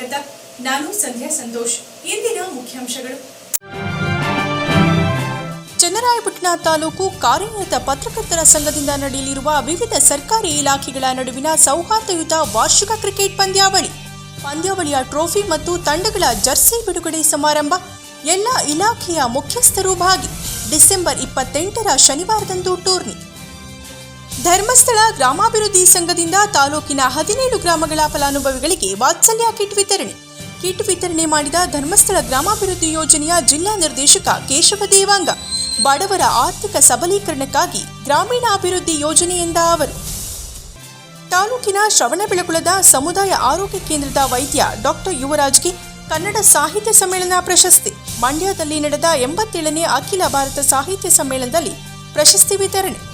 ಸ್ವಾಗತ. ನಾನು ಸಂಧ್ಯಾ ಸಂತೋಷ್. ಇಂದಿನ ಮುಖ್ಯಾಂಶಗಳು. ಚನ್ನರಾಯಪಟ್ಟಣ ತಾಲೂಕು ಕಾರ್ಯನಿರತ ಪತ್ರಕರ್ತರ ಸಂಘದಿಂದ ನಡೆಯಲಿರುವ ವಿವಿಧ ಸರ್ಕಾರಿ ಇಲಾಖೆಗಳ ನಡುವಿನ ಸೌಹಾರ್ದಯುತ ವಾರ್ಷಿಕ ಕ್ರಿಕೆಟ್ ಪಂದ್ಯಾವಳಿ, ಪಂದ್ಯಾವಳಿಯ ಟ್ರೋಫಿ ಮತ್ತು ತಂಡಗಳ ಜರ್ಸಿ ಬಿಡುಗಡೆ ಸಮಾರಂಭ, ಎಲ್ಲ ಇಲಾಖೆಯ ಮುಖ್ಯಸ್ಥರು ಭಾಗಿ. ಡಿಸೆಂಬರ್ ಇಪ್ಪತ್ತೆಂಟರ ಶನಿವಾರದಂದು ಟೂರ್ನಿ. ಧರ್ಮಸ್ಥಳ ಗ್ರಾಮಾಭಿವೃದ್ಧಿ ಸಂಘದಿಂದ ತಾಲೂಕಿನ ಹದಿನೇಳು ಗ್ರಾಮಗಳ ಫಲಾನುಭವಿಗಳಿಗೆ ವಾತ್ಸಲ್ಯ ಕಿಟ್ ವಿತರಣೆ. ಕಿಟ್ ವಿತರಣೆ ಮಾಡಿದ ಧರ್ಮಸ್ಥಳ ಗ್ರಾಮಾಭಿವೃದ್ಧಿ ಯೋಜನೆಯ ಜಿಲ್ಲಾ ನಿರ್ದೇಶಕ ಕೇಶವ ದೇವಾಂಗ, ಬಡವರ ಆರ್ಥಿಕ ಸಬಲೀಕರಣಕ್ಕಾಗಿ ಗ್ರಾಮೀಣಾಭಿವೃದ್ಧಿ ಯೋಜನೆಯಿಂದ ಅವರು. ತಾಲೂಕಿನ ಶ್ರವಣಬೆಳಗುಳದ ಸಮುದಾಯ ಆರೋಗ್ಯ ಕೇಂದ್ರದ ವೈದ್ಯ ಡಾಕ್ಟರ್ ಯುವರಾಜ್ಗೆ ಕನ್ನಡ ಸಾಹಿತ್ಯ ಸಮ್ಮೇಳನ ಪ್ರಶಸ್ತಿ. ಮಂಡ್ಯದಲ್ಲಿ ನಡೆದ ಎಂಬತ್ತೇಳನೇ ಅಖಿಲ ಭಾರತ ಸಾಹಿತ್ಯ ಸಮ್ಮೇಳನದಲ್ಲಿ ಪ್ರಶಸ್ತಿ ವಿತರಣೆ.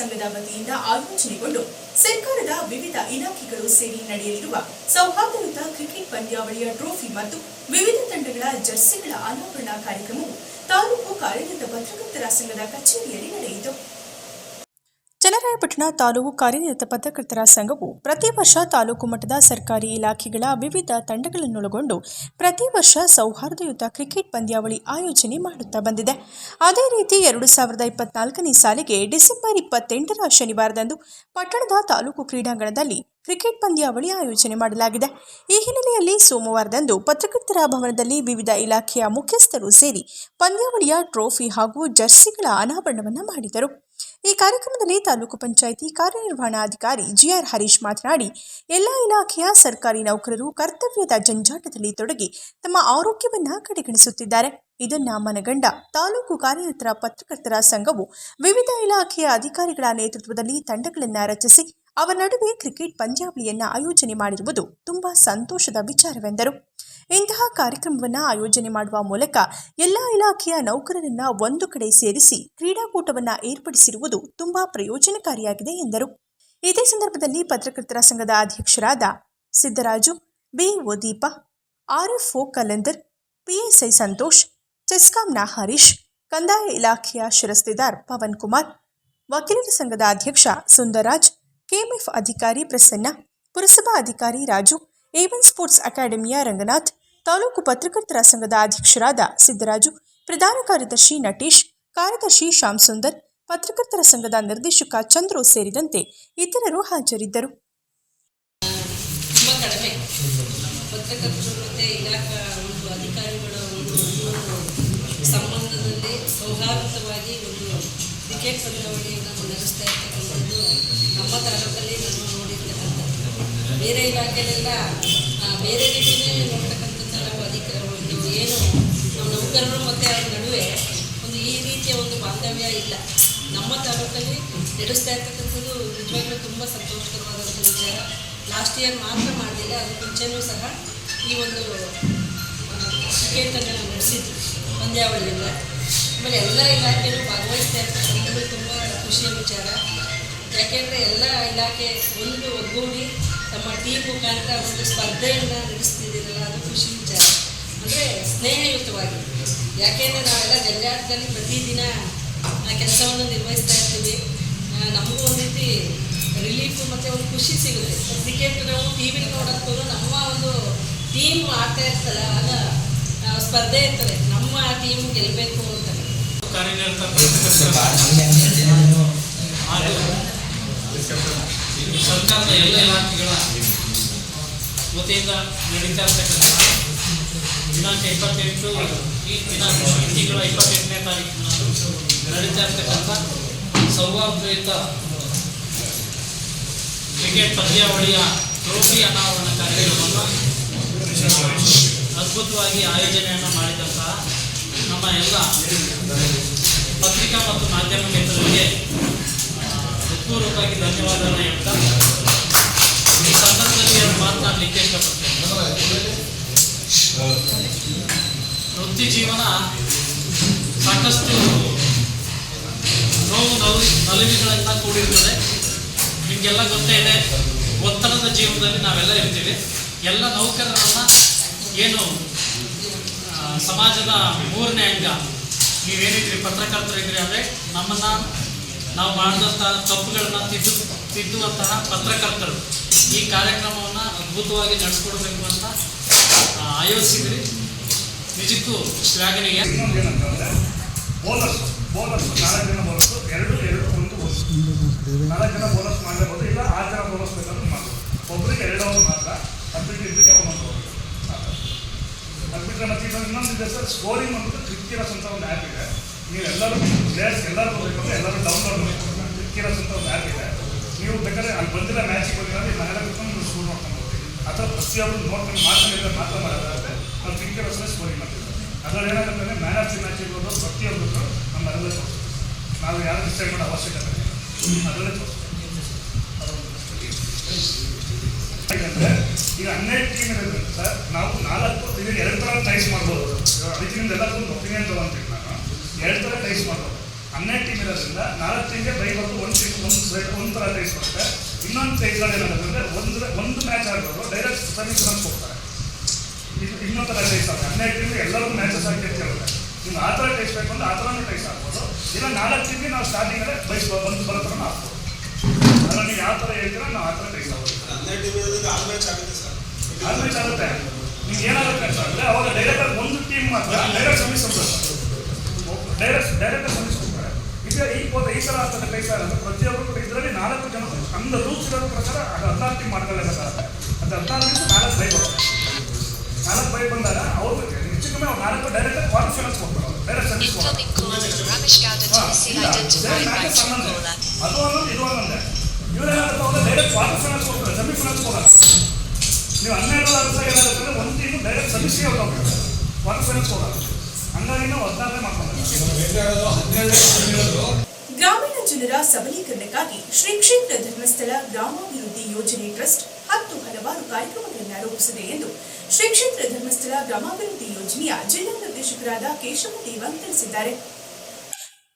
ಸಂಘದ ವತಿಯಿಂದ ಆಯೋಜನೆಗೊಂಡು ಸರ್ಕಾರದ ವಿವಿಧ ಇಲಾಖೆಗಳು ಸೇರಿ ನಡೆಯಲಿರುವ ಸೌಹಾರ್ದಯುತ ಕ್ರಿಕೆಟ್ ಪಂದ್ಯಾವಳಿಯ ಟ್ರೋಫಿ ಮತ್ತು ವಿವಿಧ ತಂಡಗಳ ಜರ್ಸಿಗಳ ಅನಾವರಣ ಕಾರ್ಯಕ್ರಮವು ತಾಲೂಕು ಕಾರ್ಯನಿರತ ಪತ್ರಕರ್ತರ ಸಂಘದ ಕಚೇರಿಯಲ್ಲಿ ನಡೆಯಿತು. ಚನ್ನರಾಯಪಟ್ಟಣ ತಾಲೂಕು ಕಾರ್ಯನಿರತ ಪತ್ರಕರ್ತರ ಸಂಘವು ಪ್ರತಿ ವರ್ಷ ತಾಲೂಕು ಮಟ್ಟದ ಸರ್ಕಾರಿ ಇಲಾಖೆಗಳ ವಿವಿಧ ತಂಡಗಳನ್ನೊಳಗೊಂಡು ಪ್ರತಿ ವರ್ಷ ಸೌಹಾರ್ದಯುತ ಕ್ರಿಕೆಟ್ ಪಂದ್ಯಾವಳಿ ಆಯೋಜನೆ ಮಾಡುತ್ತಾ ಬಂದಿದೆ. ಅದೇ ರೀತಿ ಎರಡು ಸಾವಿರದ ಇಪ್ಪತ್ನಾಲ್ಕನೇ ಸಾಲಿಗೆ ಡಿಸೆಂಬರ್ ಇಪ್ಪತ್ತೆಂಟರ ಶನಿವಾರದಂದು ಪಟ್ಟಣದ ತಾಲೂಕು ಕ್ರೀಡಾಂಗಣದಲ್ಲಿ ಕ್ರಿಕೆಟ್ ಪಂದ್ಯಾವಳಿ ಆಯೋಜನೆ ಮಾಡಲಾಗಿದೆ. ಈ ಹಿನ್ನೆಲೆಯಲ್ಲಿ ಸೋಮವಾರದಂದು ಪತ್ರಕರ್ತರ ಭವನದಲ್ಲಿ ವಿವಿಧ ಇಲಾಖೆಯ ಮುಖ್ಯಸ್ಥರು ಸೇರಿ ಪಂದ್ಯಾವಳಿಯ ಟ್ರೋಫಿ ಹಾಗೂ ಜರ್ಸಿಗಳ ಅನಾವರಣವನ್ನು ಮಾಡಿದರು. ಈ ಕಾರ್ಯಕ್ರಮದಲ್ಲಿ ತಾಲೂಕು ಪಂಚಾಯಿತಿ ಕಾರ್ಯನಿರ್ವಹಣಾಧಿಕಾರಿ ಜಿಆರ್ ಹರೀಶ್ ಮಾತನಾಡಿ, ಎಲ್ಲ ಇಲಾಖೆಯ ಸರ್ಕಾರಿ ನೌಕರರು ಕರ್ತವ್ಯದ ಜಂಜಾಟದಲ್ಲಿ ತೊಡಗಿ ತಮ್ಮ ಆರೋಗ್ಯವನ್ನ ಕಡೆಗಣಿಸುತ್ತಿದ್ದಾರೆ. ಇದನ್ನ ಮನಗಂಡ ತಾಲೂಕು ಕಾರ್ಯರತರ ಪತ್ರಕರ್ತರ ಸಂಘವು ವಿವಿಧ ಇಲಾಖೆಯ ಅಧಿಕಾರಿಗಳ ನೇತೃತ್ವದಲ್ಲಿ ತಂಡಗಳನ್ನು ರಚಿಸಿ ಅವರ ನಡುವೆ ಕ್ರಿಕೆಟ್ ಪಂದ್ಯಾವಳಿಯನ್ನ ಆಯೋಜನೆ ಮಾಡಿರುವುದು ತುಂಬಾ ಸಂತೋಷದ ವಿಚಾರವೆಂದರು. ಇಂತಹ ಕಾರ್ಯಕ್ರಮವನ್ನು ಆಯೋಜನೆ ಮಾಡುವ ಮೂಲಕ ಎಲ್ಲ ಇಲಾಖೆಯ ನೌಕರರನ್ನ ಒಂದು ಕಡೆ ಸೇರಿಸಿ ಕ್ರೀಡಾಕೂಟವನ್ನು ಏರ್ಪಡಿಸಿರುವುದು ತುಂಬಾ ಪ್ರಯೋಜನಕಾರಿಯಾಗಿದೆ ಎಂದರು. ಇದೇ ಸಂದರ್ಭದಲ್ಲಿ ಪತ್ರಕರ್ತರ ಸಂಘದ ಅಧ್ಯಕ್ಷರಾದ Siddaraju BO Deepa RFO Kalandar PSI Santosh, ಚೆಸ್ಕಾಂನ Harish, ಕಂದಾಯ ಇಲಾಖೆಯ ಶಿರಸ್ತೆದಾರ್ ಪವನ್ ಕುಮಾರ್, ವಕೀಲರ ಸಂಘದ ಅಧ್ಯಕ್ಷ ಸುಂದರಾಜ್ ಕೆಎಂಎಫ್ ಅಧಿಕಾರಿ ಪ್ರಸನ್ನ, ಪುರಸಭಾ ಅಧಿಕಾರಿ ರಾಜು, ಏವನ್ ಸ್ಪೋರ್ಟ್ಸ್ ಅಕಾಡೆಮಿಯ ರಂಗನಾಥ್, ತಾಲೂಕು ಪತ್ರಕರ್ತರ ಸಂಘದ ಅಧ್ಯಕ್ಷರಾದ ಸಿದ್ದರಾಜು, ಪ್ರಧಾನ ಕಾರ್ಯದರ್ಶಿ ನಟೇಶ್, ಕಾರ್ಯದರ್ಶಿ ಶ್ಯಾಮ್ ಸುಂದರ್, ಪತ್ರಕರ್ತರ ಸಂಘದ ನಿರ್ದೇಶಕ ಚಂದ್ರು ಸೇರಿದಂತೆ ಇತರರು ಹಾಜರಿದ್ದರು. ಸಂಬಂಧದಲ್ಲಿ ಸೌಹಾರ್ದವಾಗಿ ಒಂದು ಕ್ರಿಕೆಟ್ ಪಂದ್ಯಾವಳಿಯನ್ನು ನಡೆಸ್ತಾ ಇರ್ತಕ್ಕಂಥದ್ದು ನಮ್ಮ ತಾಲೂಕಲ್ಲಿ ನಾನು ನೋಡಿರ್ತಕ್ಕಂಥದ್ದು ಬೇರೆ ಇಲಾಖೆಯಲ್ಲೆಲ್ಲ ಬೇರೆ ರೀತಿಯೇ ನೋಡ್ತಕ್ಕಂಥ ನಾವು ಅಧಿಕಾರಿಗಳು ಏನು ನಮ್ಮ ನೌಕರರು ಮತ್ತು ಅವ್ರ ನಡುವೆ ಒಂದು ಈ ರೀತಿಯ ಒಂದು ಬಾಂಧವ್ಯ ಇಲ್ಲ ನಮ್ಮ ತಾಲೂಕಲ್ಲಿ ನಡೆಸ್ತಾ ಇರ್ತಕ್ಕಂಥದ್ದು ನಿಜವಾಗ್ಲೂ ತುಂಬ ಸಂತೋಷಕರವಾದಂಥ ವಿಚಾರ ಲಾಸ್ಟ್ ಇಯರ್ ಮಾತ್ರ ಮಾಡಲಿಲ್ಲ ಅದು ಮುಂಚೆನೂ ಸಹ ಈ ಒಂದು ಕ್ರಿಕೆಟನ್ನು ನಡೆಸಿದ್ವಿ ಪಂದ್ಯಾವಳಿಯಿಂದ. ಆಮೇಲೆ ಎಲ್ಲ ಇಲಾಖೆಯೂ ಭಾಗವಹಿಸ್ತಾ ಇರ್ತಕ್ಕಂಥದ್ದು ತುಂಬ ಖುಷಿಯ ವಿಚಾರ. ಯಾಕೆಂದರೆ ಎಲ್ಲ ಇಲಾಖೆ ಒಂದು ಒಗ್ಗೂಡಿ ತಮ್ಮ ಟೀಮ್ ಮುಖಾಂತರ ಒಂದು ಸ್ಪರ್ಧೆಯನ್ನು ನಡೆಸ್ತಿದ್ದೀರಲ್ಲ, ಅದು ಖುಷಿ ವಿಚಾರ. ಅಂದರೆ ಸ್ನೇಹಯುತವಾಗಿ. ಯಾಕೆಂದರೆ ನಾವೆಲ್ಲ ಜಂಜಾಟದಲ್ಲಿ ಪ್ರತಿದಿನ ಆ ಕೆಲಸವನ್ನು ನಿರ್ವಹಿಸ್ತಾ ಇರ್ತೀವಿ. ನಮಗೂ ಒಂದು ರೀತಿ ರಿಲೀಫು ಮತ್ತು ಒಂದು ಖುಷಿ ಸಿಗುತ್ತೆ. ಕ್ರಿಕೆಟ್ ನಾವು ಟಿ ವಿಲಿ ನೋಡೋಕ್ಕೂ ನಮ್ಮ ಒಂದು ಟೀಮ್ ಆಡ್ತಾ ಇರ್ತಲ್ಲ ಆಗ ಸ್ಪರ್ಧೆ ಇರ್ತದೆ. ನಮ್ಮ ಟೀಮ್ ಗೆಲ್ಲಬೇಕು ಕಾರ್ಯನಿರತ ಸರ್ಕಾರದ ಎಲ್ಲ ಇಲಾಖೆಗಳ ವತಿಯಿಂದ ನಡೀತಾ ಇರ್ತಕ್ಕಂಥ ದಿನಾಂಕ ಇಪ್ಪತ್ತೆಂಟು ಈ ದಿನಾಂಕ ಈ ತಿಂಗಳ ಇಪ್ಪತ್ತೆಂಟನೇ ತಾರೀಕಿನಂದು ನಡೀತಾ ಇರ್ತಕ್ಕಂಥ ಸೌಹಾರ್ದಯುತ ಕ್ರಿಕೆಟ್ ಪಂದ್ಯಾವಳಿಯ ಟ್ರೋಫಿ ಅನಾವರಣ ಕಾರ್ಯಕ್ರಮವನ್ನು ಅದ್ಭುತವಾಗಿ ಆಯೋಜನೆಯನ್ನು ಮಾಡಿದಂತಹ ನಮ್ಮ ಎಲ್ಲ ಪತ್ರಿಕಾ ಮತ್ತು ಮಾಧ್ಯಮ ಮಿತ್ರರಿಗೆ ಹೃತ್ಪೂರ್ವಕವಾಗಿ ಧನ್ಯವಾದ ಹೇಳ್ತಾ, ಈ ಸಂದರ್ಭದಲ್ಲಿ ಮಾತನಾಡಲಿಕ್ಕೆ ಇಷ್ಟಪಡ್ತೇನೆ. ವೃತ್ತಿ ಜೀವನ ಸಾಕಷ್ಟು ನೋವು, ನಲು ನಲವಿಗಳಿಂದ ಕೂಡಿರ್ತದೆ. ನಿಮಗೆಲ್ಲ ಗೊತ್ತೇ ಇದೆ, ಒತ್ತಡದ ಜೀವನದಲ್ಲಿ ನಾವೆಲ್ಲ ಇರ್ತೀವಿ. ಎಲ್ಲ ನೌಕರರನ್ನ ಏನು ಸಮಾಜದ ಮೂರನೇ ಅಂಗ. ನೀವೇನಿದ್ರಿ ಪತ್ರಕರ್ತರಿದ್ರಿ ಅಂದರೆ ನಮ್ಮನ್ನು ನಾವು ಮಾಡಿದಂತಹ ತಪ್ಪುಗಳನ್ನು ತಿದ್ದು, ತಿದ್ದುವಂತಹ ಪತ್ರಕರ್ತರು. ಈ ಕಾರ್ಯಕ್ರಮವನ್ನು ಅದ್ಭುತವಾಗಿ ನಡೆಸ್ಕೊಡ್ಬೇಕು ಅಂತ ಆಯೋಜಿಸಿದ್ರಿ. ನಿಜಕ್ಕೂ ಶ್ಲಾಘನೀಯ. ಬೋನಸ್ ಬೋನಸ್ ಬೋನಸ್, ಎರಡು ಎರಡು ಒಂದು ಬೋನಸ್. ಇಲ್ಲ ಬೋನಸ್ ಎರಡು ಅವ್ರು ಮಾತ್ರ ಅದ್ಬಿಟ್ಟು ಇದಕ್ಕೆ ಒಂದೊಂದು ಅವ್ರು ಅದು ಬಿಟ್ಟರೆ ಮತ್ತೆ ಇನ್ನೊಂದು ಇದೆ ಸರ್ ಸ್ಕೋರಿಂಗ್ ಅಂದ್ಬಿಟ್ಟು ಕ್ರಿಕ್ಕಿರಸ್ ಅಂತ ಒಂದು ಆ್ಯಪ್ ಇದೆ. ನೀವು ಎಲ್ಲರೂ ಪ್ಲೇಯರ್ಸ್ ಎಲ್ಲರೂ ಬೇಕಂದ್ರೆ ಎಲ್ಲರೂ ಡೌನ್ಲೋಡ್ ಮಾಡಬೇಕು ಕ್ರಿಕ್ಕಿರಸ್ ಅಂತ ಒಂದು ಆ್ಯಪ್ ಇದೆ. ನೀವು ಬೇಕಾದ್ರೆ ಅಲ್ಲಿ ಬಂದಿರೋ ಮ್ಯಾಚಿಗೆ ಬಂದಿರೋದು ಮನೆಯಲ್ಲ ಕುತ್ಕೊಂಡು ನೀವು ಸ್ಕೋರ್ ಮಾಡ್ಕೊಂಡು ಹೋಗ್ತೀವಿ ಅಥವಾ ಪ್ರತಿಯೊಬ್ಬರು ನೋಡ್ಕೊಂಡು ಮಾತಾಡಿದ್ರೆ ಮಾತ್ರ ಮಾಡೋದಾದ್ರೆ ನಾವು ಕ್ರಿಕ್ಕಿರಸ್ನ ಸ್ಕೋರಿಂಗ್ ಮಾಡ್ತೀವಿ. ಅದ್ರಲ್ಲಿ ಏನಾಗುತ್ತೆ ಅಂದರೆ ಮ್ಯಾನ್ ಆಫ್ ದಿ ಮ್ಯಾಚ್ ಇರ್ಬೋದು ಪ್ರತಿಯೊಬ್ಬರು ನಮ್ಮ ಅದರಲ್ಲೇ ತೋರಿಸ್ತೀವಿ ನಾವು ಯಾರು ಡಿಸೈಡ್ ಮಾಡೋ ಅವಶ್ಯಕತೆ ಅದರಲ್ಲೇ ತೋರಿಸ್ತೀವಿ. ಯಾಕಂದ್ರೆ ಈಗ ಹನ್ನೆರಡು ಟೀಮ್ ಇರೋದ್ರಿಂದ ನಾವು ನಾಲ್ಕು ಇದು ಎರಡು ಥರ ಟೈಸ್ ಮಾಡ್ಬೋದು. ಅದಕ್ಕಿಂತ ಎಲ್ಲರೂ ಎಲ್ಲರಿಗೂ ಒಪಿನಿಯನ್ ತೊಗೊಂತೀನಿ ನಾನು. ಎರಡು ಥರ ಟೈಸ್ ಮಾಡ್ಬೋದು. ಹನ್ನೆರಡು ಟೀಮ್ ಇರೋದ್ರಿಂದ ನಾಲ್ಕು ಟೀಮ್ಗೆ ಬೈ ಬಂದು ಒಂದು ಟೀಮ್ ಒಂದು ಒಂದು ಥರ ಟೈಸ್ ಮಾಡ್ತಾರೆ. ಇನ್ನೊಂದು ಟೈಸ್ಗಳು ಏನಾಗುತ್ತೆ ಒಂದು ಒಂದು ಮ್ಯಾಚ್ ಆಡೋರು ಡೈರೆಕ್ಟ್ ಸರ್ವಿಸ್ ರನ್ಸ್ ಹೋಗ್ತಾರೆ. ಇದು ಇನ್ನೊಂದು ಥರ ಟೈಸ್ ಆಗುತ್ತೆ. ಹನ್ನೆರಡು ಟೀಮ್ಗೆ ಎಲ್ಲರೂ ಮ್ಯಾಚಸ್ ಆಗಿ ಕೇಳ್ತಾರೆ ನೀವು ಆ ಥರ ಟೈಸ್ ಬೇಕು ಅಂದರೆ ಆ ಥರನೂ ಟೈಸ್ ಆಗ್ಬೋದು ಇಲ್ಲ ನಾಲ್ಕು ಟೀಮ್ಗೆ ನಾವು ಸ್ಟಾರ್ಟಿಂಗಲ್ಲೇ ಬೈಸ್ ಬಂದು ಬರೋ ಥರ ಆಗ್ಬೋದು ನೀವು ಯಾವ ಥರ ಹೇಳ್ತೀರ, ನಾವು ಆ ಥರ ಟೈಸ್ ಆಗ್ಬೋದು ಹನ್ನೆರಡು ಟೀಮ್ ಆಗುತ್ತೆ ಸರ್. ಆದ್ಮೇಲೆ ಆಗುತ್ತೆ. ನಿಮ್ಗೆ ಏನಾಗುತ್ತೆ ಅಂತ ಅಂದ್ರೆ ಅವಾಗ ಡೈರೆಕ್ಟ್ ಒಂದು ಟೀಮ್ ಮಾತ್ರ direct service direct direct service ಕೊಡ್ತಾರೆ ಈಗ ಈ ಹೋದ ಈ ಥರ ಆಗ್ತದೆ ಕೈ ಸಲ ಅಂದ್ರೆ ಪ್ರತಿಯೊಬ್ಬರು ಇದರಲ್ಲಿ ನಾಲ್ಕು ಜನ ಅಂದ ರೂಲ್ಸ್ ಇರೋ ಪ್ರಕಾರ ಅದು ಹದಿನಾರು ಟೀಮ್ ಮಾಡ್ಕೊಳ್ಳೇಬೇಕಾಗುತ್ತೆ ಅದು ಹದಿನಾರರಿಂದ ನಾಲ್ಕು ಬೈ ಬರುತ್ತೆ. ನಾಲ್ಕು ಬೈ ಬಂದಾಗ ಅವ್ರು ಹೆಚ್ಚು ಕಮ್ಮಿ ಅವ್ರು ನಾಲ್ಕು ಡೈರೆಕ್ಟ್ ಕ್ವಾರ್ಟರ್ ಕೊಡ್ತಾರೆ ಡೈರೆಕ್ಟ್ ಸರ್ವಿಸ್ ಕೊಡ್ತಾರೆ. ಅದು ಅನ್ನೋದು ಇದು ಅನ್ನೋದೇ ಇವ್ರೇನಾಗುತ್ತೆ ಡೈರೆಕ್ಟ್ ಕ್ವಾರ್ಟರ್ ಫೈನಲ್ಸ್ ಹೋಗ್ತಾರೆ ಸೆಮಿ ಹೋಗಲ್ಲ ನೀವು ಹನ್ನೆರಡು ವರ್ಷ ಏನಾಗುತ್ತೆ ಅಂದ್ರೆ ಒಂದು ಟೀಮ್ ಡೈರೆಕ್ಟ್ ಸರ್ವಿಸ್ಗೆ ಹೋಗ್ತಾರೆ ಒಂದು ಮಾಡ್ಕೊಂಡ್ರೆ ಗ್ರಾಮೀಣ ಜನರ ಸಬಲೀಕರಣಕ್ಕಾಗಿ ಶ್ರೀ ಕ್ಷೇತ್ರ ಧರ್ಮಸ್ಥಳ ಗ್ರಾಮಾಭಿವೃದ್ಧಿ ಯೋಜನೆ ಟ್ರಸ್ಟ್ ಹತ್ತು ಹಲವಾರು ಕಾರ್ಯಕ್ರಮಗಳನ್ನು ರೂಪಿಸಿದೆ ಎಂದು ಶ್ರೀ ಕ್ಷೇತ್ರ ಧರ್ಮಸ್ಥಳ ಗ್ರಾಮಾಭಿವೃದ್ಧಿ ಯೋಜನೆಯ ಜಿಲ್ಲಾ ನಿರ್ದೇಶಕರಾದ ಕೇಶವ ದೇವನ್ ತಿಳಿಸಿದ್ದಾರೆ.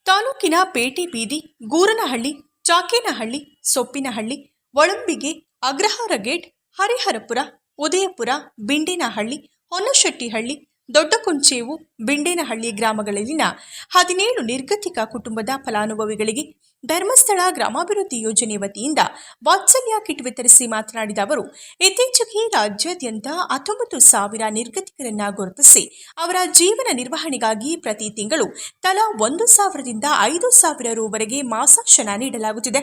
ತಾಲೂಕಿನ ಪೇಟೆ ಬೀದಿ, ಗೂರನಹಳ್ಳಿ, ಚಾಕೇನಹಳ್ಳಿ, ಸೊಪ್ಪಿನಹಳ್ಳಿ, ಒಳಂಬಿಗೆ, ಅಗ್ರಹಾರ ಗೇಟ್ ಹರಿಹರಪುರ, ಉದಯಪುರ, ಬಿಂಡಿನಹಳ್ಳಿ ಹೊನ್ನಶೆಟ್ಟಿಹಳ್ಳಿ ದೊಡ್ಡಕುಂಚೇವು, ಬಿಂಡೇನಹಳ್ಳಿ ಗ್ರಾಮಗಳಲ್ಲಿನ ಹದಿನೇಳು ನಿರ್ಗತಿಕ ಕುಟುಂಬದ ಫಲಾನುಭವಿಗಳಿಗೆ ಧರ್ಮಸ್ಥಳ ಗ್ರಾಮಾಭಿವೃದ್ಧಿ ಯೋಜನೆ ವತಿಯಿಂದ ವಾತ್ಸಲ್ಯ ಕಿಟ್ ವಿತರಿಸಿ ಮಾತನಾಡಿದ ಅವರು, ಇತ್ತೀಚೆಗೆ ರಾಜ್ಯಾದ್ಯಂತ ಹತ್ತೊಂಬತ್ತು ಸಾವಿರ ನಿರ್ಗತಿಕರನ್ನ ಗುರುತಿಸಿ ಅವರ ಜೀವನ ನಿರ್ವಹಣೆಗಾಗಿ ಪ್ರತಿ ತಿಂಗಳು ತಲಾ ಒಂದು ಸಾವಿರದಿಂದ ಐದು ಸಾವಿರ ರೂವರೆಗೆ ಮಾಸಾಶನ ನೀಡಲಾಗುತ್ತಿದೆ.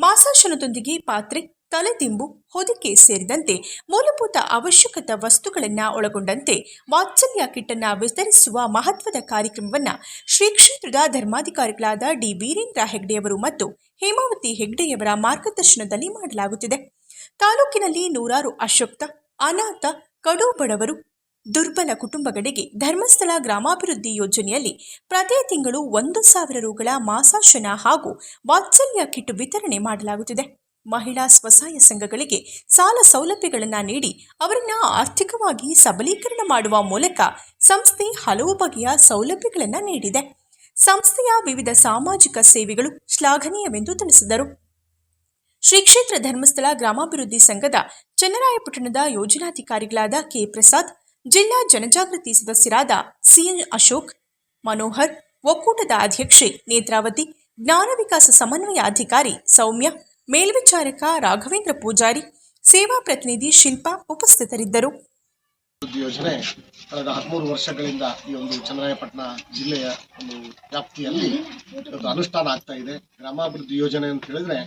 ಮಾಸಾಶನದೊಂದಿಗೆ ಪಾತ್ರೆ ತಲೆದಿಂಬು, ಹೊದಿಕೆ ಸೇರಿದಂತೆ ಮೂಲಭೂತ ಅವಶ್ಯಕತೆ ವಸ್ತುಗಳನ್ನು ಒಳಗೊಂಡಂತೆ ವಾತ್ಸಲ್ಯ ಕಿಟ್ಟನ್ನು ವಿತರಿಸುವ ಮಹತ್ವದ ಕಾರ್ಯಕ್ರಮವನ್ನು ಶ್ರೀ ಕ್ಷೇತ್ರದ ಧರ್ಮಾಧಿಕಾರಿಗಳಾದ ಡಿ ವೀರೇಂದ್ರ ಹೆಗ್ಡೆಯವರು ಮತ್ತು ಹೇಮಾವತಿ ಹೆಗ್ಡೆಯವರ ಮಾರ್ಗದರ್ಶನದಲ್ಲಿ ಮಾಡಲಾಗುತ್ತಿದೆ. ತಾಲೂಕಿನಲ್ಲಿ ನೂರಾರು ಅಶಕ್ತ, ಅನಾಥ, ಕಡು ಬಡವರು, ದುರ್ಬಲ ಕುಟುಂಬಗಳಿಗೆ ಧರ್ಮಸ್ಥಳ ಗ್ರಾಮಾಭಿವೃದ್ಧಿ ಯೋಜನೆಯಲ್ಲಿ ಪ್ರತಿ ತಿಂಗಳು ಒಂದು ಸಾವಿರ ರುಗಳ ಮಾಸಾಶನ ಹಾಗೂ ವಾತ್ಸಲ್ಯ ಕಿಟ್ ವಿತರಣೆ ಮಾಡಲಾಗುತ್ತಿದೆ. ಮಹಿಳಾ ಸ್ವಸಹಾಯ ಸಂಘಗಳಿಗೆ ಸಾಲ ಸೌಲಭ್ಯಗಳನ್ನು ನೀಡಿ ಅವರನ್ನು ಆರ್ಥಿಕವಾಗಿ ಸಬಲೀಕರಣ ಮಾಡುವ ಮೂಲಕ ಸಂಸ್ಥೆ ಹಲವು ಬಗೆಯ ಸೌಲಭ್ಯಗಳನ್ನು ನೀಡಿದೆ. ಸಂಸ್ಥೆಯ ವಿವಿಧ ಸಾಮಾಜಿಕ ಸೇವೆಗಳು ಶ್ಲಾಘನೀಯವೆಂದು ತಿಳಿಸಿದರು. ಶ್ರೀ ಕ್ಷೇತ್ರ ಧರ್ಮಸ್ಥಳ ಗ್ರಾಮಾಭಿವೃದ್ಧಿ ಸಂಘದ ಚನ್ನರಾಯಪಟ್ಟಣದ ಯೋಜನಾಧಿಕಾರಿಗಳಾದ ಕೆ ಪ್ರಸಾದ್, ಜಿಲ್ಲಾ ಜನಜಾಗೃತಿ ಸದಸ್ಯರಾದ ಸಿಎನ್ ಅಶೋಕ್, ಮನೋಹರ್, ಒಕ್ಕೂಟದ ಅಧ್ಯಕ್ಷೆ ನೇತ್ರಾವತಿ, ಜ್ಞಾನ ವಿಕಾಸ ಸಮನ್ವಯ ಅಧಿಕಾರಿ ಸೌಮ್ಯ ಮೇಲ್ವಿಚಾರಕ ರಾಘವೇಂದ್ರ ಪೂಜಾರಿ, ಸೇವಾ ಪ್ರತಿನಿಧಿ ಶಿಲ್ಪಾ ಉಪಸ್ಥಿತರಿದ್ದರು. ಯೋಜನೆ ಕಳೆದ ಹದಿಮೂರು ವರ್ಷಗಳಿಂದ ಈ ಒಂದು ಚನ್ನರಾಯಪಟ್ಟಣ ಜಿಲ್ಲೆಯ ಒಂದು ವ್ಯಾಪ್ತಿಯಲ್ಲಿ ಅನುಷ್ಠಾನ ಆಗ್ತಾ ಇದೆ. ಗ್ರಾಮಾಭಿವೃದ್ಧಿ ಯೋಜನೆ ಅಂತ ಹೇಳಿದ್ರೆ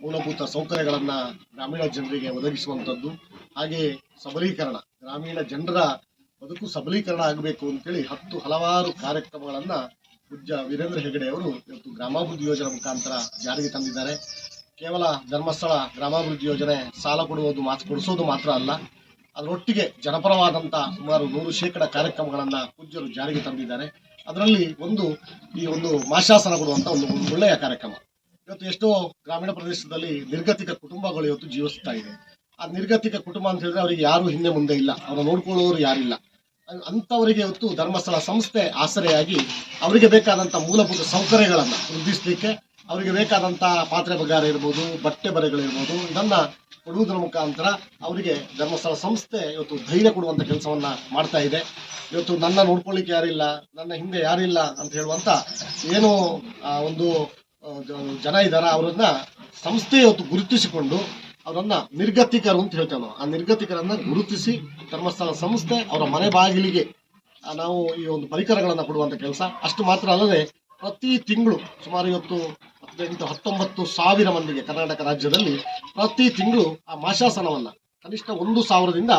ಮೂಲಭೂತ ಸೌಕರ್ಯಗಳನ್ನ ಗ್ರಾಮೀಣ ಜನರಿಗೆ ಒದಗಿಸುವಂಥದ್ದು. ಹಾಗೆ ಸಬಲೀಕರಣ, ಗ್ರಾಮೀಣ ಜನರ ಬದುಕು ಸಬಲೀಕರಣ ಆಗಬೇಕು ಅಂತೇಳಿ ಹತ್ತು ಹಲವಾರು ಕಾರ್ಯಕ್ರಮಗಳನ್ನ ಪೂಜ್ಯ ವೀರೇಂದ್ರ ಹೆಗಡೆ ಅವರು ಇವತ್ತು ಗ್ರಾಮಾಭಿವೃದ್ಧಿ ಯೋಜನೆ ಮುಖಾಂತರ ಜಾರಿಗೆ ತಂದಿದ್ದಾರೆ. ಕೇವಲ ಧರ್ಮಸ್ಥಳ ಗ್ರಾಮಾಭಿವೃದ್ಧಿ ಯೋಜನೆ ಸಾಲ ಕೊಡುವುದು ಮಾತ್ರ ಕೊಡಿಸೋದು ಮಾತ್ರ ಅಲ್ಲ, ಅದರೊಟ್ಟಿಗೆ ಜನಪರವಾದಂಥ ಸುಮಾರು ನೂರು ಶೇಕಡ ಕಾರ್ಯಕ್ರಮಗಳನ್ನು ಪೂಜ್ಯರು ಜಾರಿಗೆ ತಂದಿದ್ದಾರೆ. ಅದರಲ್ಲಿ ಒಂದು ಈ ಒಂದು ಮಾಶಾಸನ ಕೊಡುವಂತ ಒಂದು ಒಳ್ಳೆಯ ಕಾರ್ಯಕ್ರಮ. ಇವತ್ತು ಎಷ್ಟೋ ಗ್ರಾಮೀಣ ಪ್ರದೇಶದಲ್ಲಿ ನಿರ್ಗತಿಕ ಕುಟುಂಬಗಳು ಇವತ್ತು ಜೀವಿಸ್ತಾ ಇದೆ. ಆ ನಿರ್ಗತಿಕ ಕುಟುಂಬ ಅಂತ ಹೇಳಿದ್ರೆ ಅವರಿಗೆ ಯಾರು ಹಿಂದೆ ಮುಂದೆ ಇಲ್ಲ ಅವರ ನೋಡ್ಕೊಳ್ಳೋರು ಯಾರಿಲ್ಲ. ಅಂಥವರಿಗೆ ಇವತ್ತು ಧರ್ಮಸ್ಥಳ ಸಂಸ್ಥೆ ಆಸರೆಯಾಗಿ ಅವರಿಗೆ ಬೇಕಾದಂಥ ಮೂಲಭೂತ ಸೌಕರ್ಯಗಳನ್ನು ವೃದ್ಧಿಸಲಿಕ್ಕೆ ಅವರಿಗೆ ಬೇಕಾದಂಥ ಪಾತ್ರೆ ಬಗಾರ ಇರ್ಬೋದು, ಬಟ್ಟೆ ಬರೆಗಳಿರ್ಬೋದು, ಇದನ್ನ ಕೊಡುವುದರ ಮುಖಾಂತರ ಅವರಿಗೆ ಧರ್ಮಸ್ಥಳ ಸಂಸ್ಥೆ ಇವತ್ತು ಧೈರ್ಯ ಕೊಡುವಂಥ ಕೆಲಸವನ್ನ ಮಾಡ್ತಾ ಇದೆ. ಇವತ್ತು ನನ್ನ ನೋಡ್ಕೊಳ್ಳಿಕ್ಕೆ ಯಾರಿಲ್ಲ, ನನ್ನ ಹಿಂದೆ ಯಾರಿಲ್ಲ ಅಂತ ಹೇಳುವಂತ ಏನು ಒಂದು ಜನ ಇದ್ದಾರ ಅವರನ್ನ ಸಂಸ್ಥೆ ಇವತ್ತು ಗುರುತಿಸಿಕೊಂಡು ಅವರನ್ನ ನಿರ್ಗತಿಕರು ಅಂತ ಹೇಳ್ತೇವೆ ಆ ನಿರ್ಗತಿಕರನ್ನ ಗುರುತಿಸಿ ಧರ್ಮಸ್ಥಳ ಸಂಸ್ಥೆ ಅವರ ಮನೆ ಬಾಗಿಲಿಗೆ ನಾವು ಈ ಒಂದು ಪರಿಕರಗಳನ್ನು ಕೊಡುವಂತ ಕೆಲಸ. ಅಷ್ಟು ಮಾತ್ರ ಅಲ್ಲದೆ ಪ್ರತಿ ತಿಂಗಳು ಸುಮಾರು ಇವತ್ತು ಹದಿನೆಂಟು ಹತ್ತೊಂಬತ್ತು ಸಾವಿರ ಮಂದಿಗೆ ಕರ್ನಾಟಕ ರಾಜ್ಯದಲ್ಲಿ ಪ್ರತಿ ತಿಂಗಳು ಆ ಮಾಶಾಸನವನ್ನು ಕನಿಷ್ಠ ಒಂದು ಸಾವಿರದಿಂದ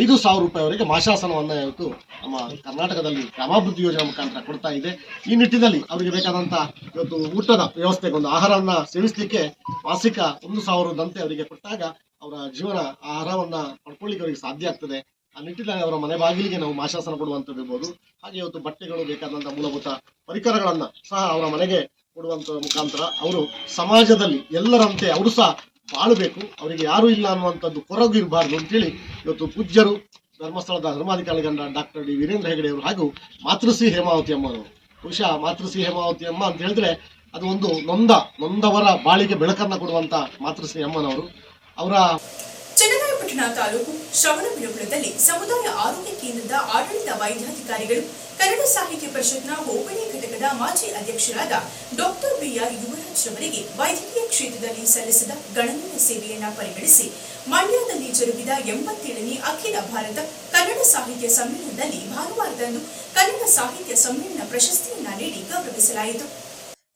ಐದು ಸಾವಿರ ರೂಪಾಯಿವರೆಗೆ ಮಾಶಾಸನವನ್ನು ಇವತ್ತು ನಮ್ಮ ಕರ್ನಾಟಕದಲ್ಲಿ ಗ್ರಾಮಾಭಿವೃದ್ಧಿ ಯೋಜನೆ ಮುಖಾಂತರ ಕೊಡ್ತಾ ಇದೆ. ಈ ನಿಟ್ಟಿನಲ್ಲಿ ಅವರಿಗೆ ಬೇಕಾದಂಥ ಇವತ್ತು ಊಟದ ವ್ಯವಸ್ಥೆಗೆ ಒಂದು ಆಹಾರವನ್ನು ಸೇವಿಸಲಿಕ್ಕೆ ಮಾಸಿಕ ಒಂದು ಸಾವಿರದಂತೆ ಅವರಿಗೆ ಕೊಟ್ಟಾಗ ಅವರ ಜೀವನ ಆಹಾರವನ್ನು ಪಡ್ಕೊಳ್ಳಿಕ್ಕೆ ಅವರಿಗೆ ಸಾಧ್ಯ ಆಗ್ತದೆ. ಆ ನಿಟ್ಟಿನಲ್ಲಿ ಅವರ ಮನೆ ಬಾಗಿಲಿಗೆ ನಾವು ಮಾಶಾಸನ ಕೊಡುವಂಥದ್ದು ಇರ್ಬೋದು. ಹಾಗೆ ಇವತ್ತು ಬಟ್ಟೆಗಳು ಬೇಕಾದಂಥ ಮೂಲಭೂತ ಪರಿಕರಗಳನ್ನು ಸಹ ಅವರ ಮನೆಗೆ ಕೊಡುವಂತ ಮುಖಾಂತರ ಅವರು ಸಮಾಜದಲ್ಲಿ ಎಲ್ಲರಂತೆ ಅವರು ಸಹ ಬಾಳಬೇಕು. ಅವರಿಗೆ ಯಾರು ಇಲ್ಲ ಅನ್ನುವಂಥದ್ದು ಕೊರಗು ಇರಬಾರ್ದು ಅಂತೇಳಿ ಇವತ್ತು ಪೂಜ್ಯರು, ಧರ್ಮಸ್ಥಳದ ಧರ್ಮಾಧಿಕಾರಿಗಂಡ ಡಾಕ್ಟರ್ ಡಿ ವೀರೇಂದ್ರ ಹೆಗಡೆ ಅವರು ಹಾಗೂ ಮಾತೃಶ್ರೀ ಹೇಮಾವತಿ ಅಮ್ಮನವರು. ಬಹುಶಃ ಮಾತೃಶ್ರೀ ಹೇಮಾವತಿ ಅಮ್ಮ ಅಂತ ಹೇಳಿದ್ರೆ ಅದು ಒಂದು ನೊಂದ, ನೊಂದವರ ಬಾಳಿಗೆ ಬೆಳಕನ್ನು ಕೊಡುವಂಥ ಮಾತೃಶ್ರೀ ಅಮ್ಮನವರು. ಅವರ ಚನ್ನರಾಯಪಟ್ಟಣ ತಾಲೂಕು ಶ್ರವಣಬೆಳಗೊಳದಲ್ಲಿ ಸಮುದಾಯ ಆರೋಗ್ಯ ಕೇಂದ್ರದ ಆಡಳಿತ ವೈದ್ಯಾಧಿಕಾರಿಗಳು ಕನ್ನಡ ಸಾಹಿತ್ಯ ಪರಿಷತ್ನ ಹೋಬಳಿ ಘಟಕದ ಮಾಜಿ ಅಧ್ಯಕ್ಷರಾದ ಡಾಕ್ಟರ್ ಬಿಆರ್ ಯುವರಾಜ್ ರವರಿಗೆ ವೈದ್ಯಕೀಯ ಕ್ಷೇತ್ರದಲ್ಲಿ ಸಲ್ಲಿಸಿದ ಗಣನೀಯ ಸೇವೆಯನ್ನು ಪರಿಗಣಿಸಿ ಮಂಡ್ಯದಲ್ಲಿ ಜರುಗಿದ ಎಂಬತ್ತೇಳನೇ ಅಖಿಲ ಭಾರತ ಕನ್ನಡ ಸಾಹಿತ್ಯ ಸಮ್ಮೇಳನದಲ್ಲಿ ಭಾನುವಾರದಂದು ಕನ್ನಡ ಸಾಹಿತ್ಯ ಸಮ್ಮೇಳನ ಪ್ರಶಸ್ತಿಯನ್ನ ನೀಡಿ ಗೌರವಿಸಲಾಯಿತು.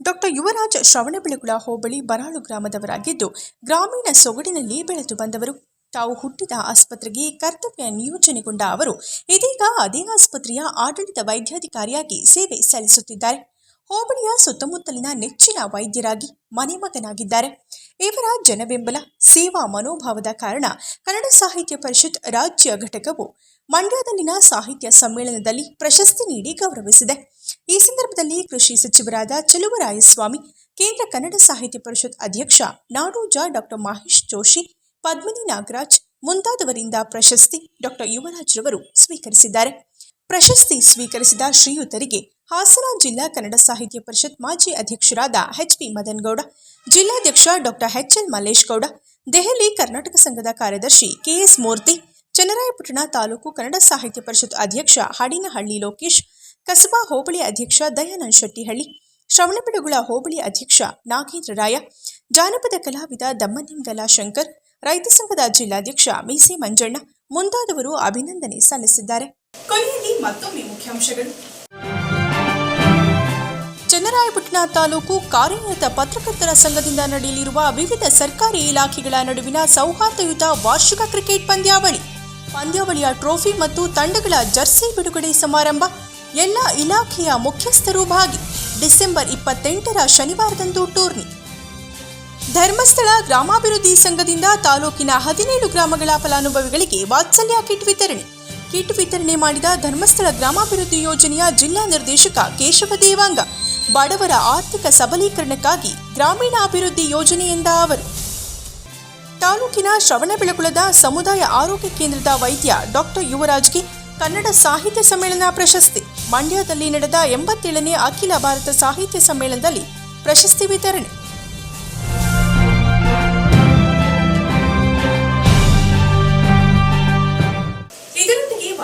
ಡಾಕ್ಟರ್ ಯುವರಾಜ್ ಶ್ರವಣಬೆಳಗುಳ ಹೋಬಳಿ ಬರಾಳು ಗ್ರಾಮದವರಾಗಿದ್ದು, ಗ್ರಾಮೀಣ ಸೊಗಡಿನಲ್ಲಿ ಬೆಳೆದು ಬಂದವರು. ತಾವು ಹುಟ್ಟಿದ ಆಸ್ಪತ್ರೆಗೆ ಕರ್ತವ್ಯ ನಿಯೋಜನೆಗೊಂಡ ಅವರು, ಇದೀಗ ಅದೇ ಆಸ್ಪತ್ರೆಯ ಆಡಳಿತ ವೈದ್ಯಾಧಿಕಾರಿಯಾಗಿ ಸೇವೆ ಸಲ್ಲಿಸುತ್ತಿದ್ದಾರೆ. ಹೋಬಳಿಯ ಸುತ್ತಮುತ್ತಲಿನ ನೆಚ್ಚಿನ ವೈದ್ಯರಾಗಿ ಮನೆಮಗನಾಗಿದ್ದಾರೆ ಇವರ ಜನಬೆಂಬಲ, ಸೇವಾ ಮನೋಭಾವದ ಕಾರಣ ಕನ್ನಡ ಸಾಹಿತ್ಯ ಪರಿಷತ್ ರಾಜ್ಯ ಘಟಕವು ಮಂಡ್ಯದಲ್ಲಿನ ಸಾಹಿತ್ಯ ಸಮ್ಮೇಳನದಲ್ಲಿ ಪ್ರಶಸ್ತಿ ನೀಡಿ ಗೌರವಿಸಿದೆ. ಈ ಸಂದರ್ಭದಲ್ಲಿ ಕೃಷಿ ಸಚಿವರಾದ ಚಲುವರಾಯಸ್ವಾಮಿ, ಕೇಂದ್ರ ಕನ್ನಡ ಸಾಹಿತ್ಯ ಪರಿಷತ್ ಅಧ್ಯಕ್ಷ ನಾಡೋಜ ಡಾಕ್ಟರ್ ಮಹೇಶ್ ಜೋಶಿ ಪದ್ಮಿನಿ ನಾಗರಾಜ್ ಮುಂತಾದವರಿಂದ ಪ್ರಶಸ್ತಿ ಡಾಕ್ಟರ್ ಯುವರಾಜ್ ರವರು ಸ್ವೀಕರಿಸಿದ್ದಾರೆ. ಪ್ರಶಸ್ತಿ ಸ್ವೀಕರಿಸಿದ ಶ್ರೀಯುತರಿಗೆ ಹಾಸನ ಜಿಲ್ಲಾ ಕನ್ನಡ ಸಾಹಿತ್ಯ ಪರಿಷತ್ ಮಾಜಿ ಅಧ್ಯಕ್ಷರಾದ ಎಚ್ ಪಿ ಮದನ್ ಗೌಡ ಜಿಲ್ಲಾಧ್ಯಕ್ಷ doctor H L Mallesh Gowda Delhi Karnataka ಸಂಘದ ಕಾರ್ಯದರ್ಶಿ ಕೆಎಸ್ ಮೂರ್ತಿ, ಚನ್ನರಾಯಪಟ್ಟಣ ತಾಲೂಕು ಕನ್ನಡ ಸಾಹಿತ್ಯ ಪರಿಷತ್ ಅಧ್ಯಕ್ಷ ಹಾಡಿನಹಳ್ಳಿ ಲೋಕೇಶ್, ಕಸಬಾ ಹೋಬಳಿ ಅಧ್ಯಕ್ಷ ದಯಾನಂದ್ ಶೆಟ್ಟಿಹಳ್ಳಿ, ಶ್ರವಣಬೆಳಗುಳ ಹೋಬಳಿ ಅಧ್ಯಕ್ಷ ನಾಗೇಂದ್ರ ರಾಯ, ಜಾನಪದ ಕಲಾವಿದ ದಮ್ಮನಿಂಗಲ ಶಂಕರ್ ರೈತ ಸಂಘದ ಜಿಲ್ಲಾಧ್ಯಕ್ಷ ಮೀಸಿ ಮಂಜಣ್ಣ ಮುಂತಾದವರು ಅಭಿನಂದನೆ ಸಲ್ಲಿಸಿದ್ದಾರೆ. ಕೊನೆಯಲ್ಲಿ ಮತ್ತೊಮ್ಮೆ ಮುಖ್ಯಾಂಶಗಳು. ಚನ್ನರಾಯಪಟ್ಟಣ ತಾಲೂಕು ಕಾರ್ಯನಿರತ ಪತ್ರಕರ್ತರ ಸಂಘದಿಂದ ನಡೆಯಲಿರುವ ವಿವಿಧ ಸರ್ಕಾರಿ ಇಲಾಖೆಗಳ ನಡುವಿನ ಸೌಹಾರ್ದಯುತ ವಾರ್ಷಿಕ ಕ್ರಿಕೆಟ್ ಪಂದ್ಯಾವಳಿ, ಪಂದ್ಯಾವಳಿಯ ಟ್ರೋಫಿ ಮತ್ತು ತಂಡಗಳ ಜರ್ಸಿ ಬಿಡುಗಡೆ ಸಮಾರಂಭ, ಎಲ್ಲ ಇಲಾಖೆಯ ಮುಖ್ಯಸ್ಥರು ಭಾಗಿ ಡಿಸೆಂಬರ್ ಇಪ್ಪತ್ತೆಂಟರ ಶನಿವಾರದಂದು ಟೂರ್ನಿ. ಧರ್ಮಸ್ಥಳ ಗ್ರಾಮಾಭಿವೃದ್ಧಿ ಸಂಘದಿಂದ ತಾಲೂಕಿನ ಹದಿನೇಳು ಗ್ರಾಮಗಳ ಫಲಾನುಭವಿಗಳಿಗೆ ವಾತ್ಸಲ್ಯ ಕಿಟ್ ವಿತರಣೆ. ಕಿಟ್ ವಿತರಣೆ ಮಾಡಿದ ಧರ್ಮಸ್ಥಳ ಗ್ರಾಮಾಭಿವೃದ್ಧಿ ಯೋಜನೆಯ ಜಿಲ್ಲಾ ನಿರ್ದೇಶಕ ಕೇಶವ ದೇವಾಂಗ, ಬಡವರ ಆರ್ಥಿಕ ಸಬಲೀಕರಣಕ್ಕಾಗಿ ಗ್ರಾಮೀಣಾಭಿವೃದ್ಧಿ ಯೋಜನೆಯಿಂದ ಅವರು. ತಾಲೂಕಿನ ಶ್ರವಣಬೆಳಗುಳದ ಸಮುದಾಯ ಆರೋಗ್ಯ ಕೇಂದ್ರದ ವೈದ್ಯ ಡಾಕ್ಟರ್ ಯುವರಾಜ್ಗೆ ಕನ್ನಡ ಸಾಹಿತ್ಯ ಸಮ್ಮೇಳನ ಪ್ರಶಸ್ತಿ. ಮಂಡ್ಯದಲ್ಲಿ ನಡೆದ ಎಂಬತ್ತೇಳನೇ ಅಖಿಲ ಭಾರತ ಸಾಹಿತ್ಯ ಸಮ್ಮೇಳನದಲ್ಲಿ ಪ್ರಶಸ್ತಿ ವಿತರಣೆ.